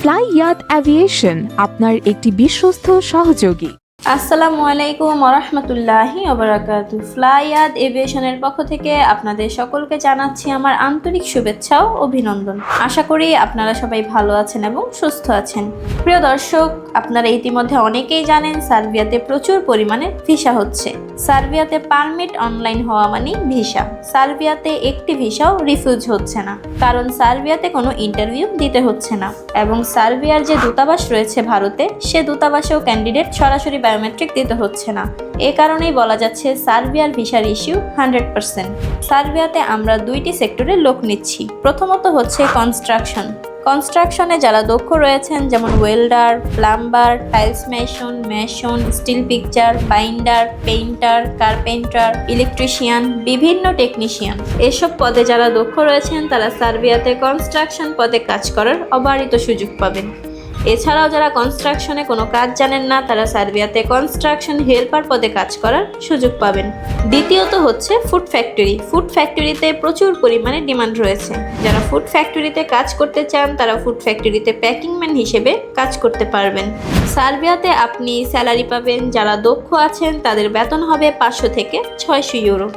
Fly ইয়াত aviation আপনার একটি বিশ্বস্ত সহযোগী। আসসালামু আলাইকুম রহমতুল্লাহি ওবরাকাতু। ফ্লাইয়াদ এভিয়েশনের পক্ষ থেকে আপনাদের সকলকে জানাচ্ছি আমার আন্তরিক শুভেচ্ছা ও অভিনন্দন। আশা করি আপনারা সবাই ভালো আছেন এবং সুস্থ আছেন। প্রিয় দর্শক, আপনারা ইতিমধ্যে অনেকেই জানেন সার্বিয়াতে প্রচুর পরিমাণে ভিসা হচ্ছে। সার্বিয়াতে পারমিট অনলাইন হওয়া মানে ভিসা। সার্বিয়াতে একটি ভিসাও রিফিউজ হচ্ছে না। কারণ সার্বিয়াতে কোনো ইন্টারভিউ দিতে হচ্ছে না। এবং সার্বিয়ার যে দূতাবাস রয়েছে ভারতে, সে দূতাবাসেও ক্যান্ডিডেট সরাসরি বায়োমেট্রিক দিতে হচ্ছে না। এ কারণেই বলা যাচ্ছে সার্বিয়ার ভিসার ইস্যু হান্ড্রেড পার্সেন্ট। সার্বিয়াতে আমরা দুইটি সেক্টরে লোক নিচ্ছি। প্রথমত হচ্ছে কনস্ট্রাকশন। কনস্ট্রাকশনে যারা দক্ষ রয়েছেন, যেমন welder, plumber, tiles mason mason, steel picture, binder, painter, carpenter, electrician, বিভিন্ন টেকনিশিয়ান। এসব পদে যারা দক্ষ রয়েছেন, তারা সার্বিয়াতে কনস্ট্রাকশন পদে কাজ করার অবারিত সুযোগ পাবেন। এছাড়াও যারা কনস্ট্রাকশনে কোনো কাজ জানেন না, তারা সার্বিয়াতে কনস্ট্রাকশন হেল্পার পদে কাজ করার সুযোগ পাবেন। দ্বিতীয়ত হচ্ছে ফুড ফ্যাক্টরি ফুড ফ্যাক্টরিতে প্রচুর পরিমাণে ডিমান্ড রয়েছে। যারা ফুড ফ্যাক্টরিতে কাজ করতে চান, তারা ফুড ফ্যাক্টরিতে প্যাকিংম্যান হিসেবে কাজ করতে পারবেন। সার্বিয়াতে আপনি স্যালারি পাবেন, যারা দক্ষ আছেন, তাদের বেতন হবে পাঁচশো থেকে ছয়শো ইউরো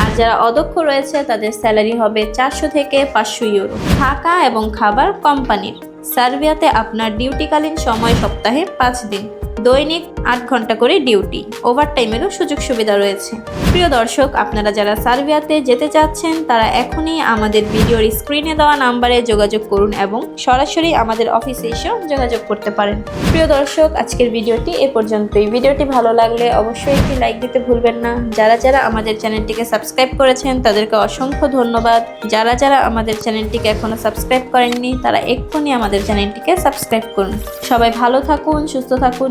আর যারা অদক্ষ রয়েছে, তাদের স্যালারি হবে চারশো থেকে পাঁচশো ইউরো থাকা এবং খাবার কোম্পানির। সার্বিয়াতে আপনার ডিউটিকালীন সময় সপ্তাহে পাঁচ দিন। দৈনিক আট ঘণ্টা করে ডিউটি। ওভারটাইমেরও সুযোগ সুবিধা রয়েছে। প্রিয় দর্শক, আপনারা যারা সার্বিয়াতে যেতে চাচ্ছেন, তারা এখনই আমাদের ভিডিওর স্ক্রিনে দেওয়া নাম্বারে যোগাযোগ করুন এবং সরাসরি আমাদের অফিসে এসেও যোগাযোগ করতে পারেন। প্রিয় দর্শক, আজকের ভিডিওটি এ পর্যন্তই। ভিডিওটি ভালো লাগলে অবশ্যই একটি লাইক দিতে ভুলবেন না। যারা যারা আমাদের চ্যানেলটিকে সাবস্ক্রাইব করেছেন, তাদেরকে অসংখ্য ধন্যবাদ। যারা যারা আমাদের চ্যানেলটিকে এখনও সাবস্ক্রাইব করেননি, তারা এক্ষুনি আমাদের চ্যানেলটিকে সাবস্ক্রাইব করুন। সবাই ভালো থাকুন, সুস্থ থাকুন